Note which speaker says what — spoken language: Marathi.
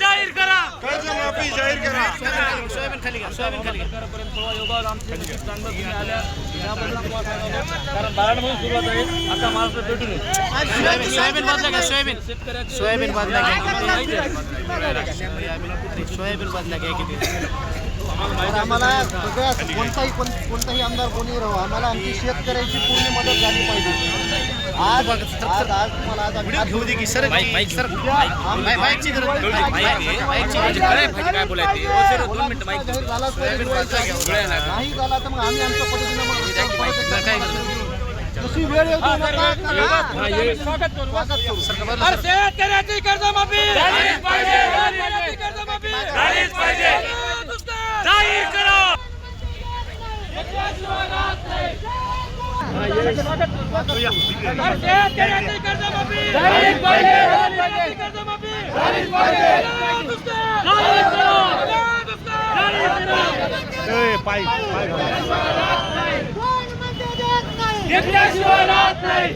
Speaker 1: जाहीर करा.
Speaker 2: कर्जमाफी जाहीर करा
Speaker 1: कारण बारामधून सुरुवात आहे आता महाराष्ट्र भेटून
Speaker 3: सोयाबीन बदला घ्या सोयाबीन सोयाबीन बदला घ्या सोयाबीन बदला घ्या. किती
Speaker 4: तर आम्हाला सगळ्यात कोणताही कोण कोणताही आमदार कोणी राहो आम्हाला आमची शेतकऱ्याची पूर्ण मदत झाली पाहिजे आज आज आज तुम्हाला आज आम्ही
Speaker 3: बोलायचं
Speaker 4: जाहीर झालाच पाहिजे. नाही झाला तर मग आम्ही आमच्या पद्धतीने मग परत एकदा
Speaker 3: काय
Speaker 4: जशी वेळ येऊ नका करा.
Speaker 1: स्वागत करू
Speaker 4: स्वागत करू.
Speaker 1: अरे शेतकऱ्याची कर्जमाफी झालीच पाहिजे शेतकऱ्याची कर्जमाफी झालीच पाहिजे जाहीर करा अरे शेतकऱ्याची कर्जमाफी झालीच पाहिजे शेतकऱ्याची कर्जमाफी झालीच पाहिजे जाहीर करा जाहीर करा घेतल्याशिवाय राहत नाही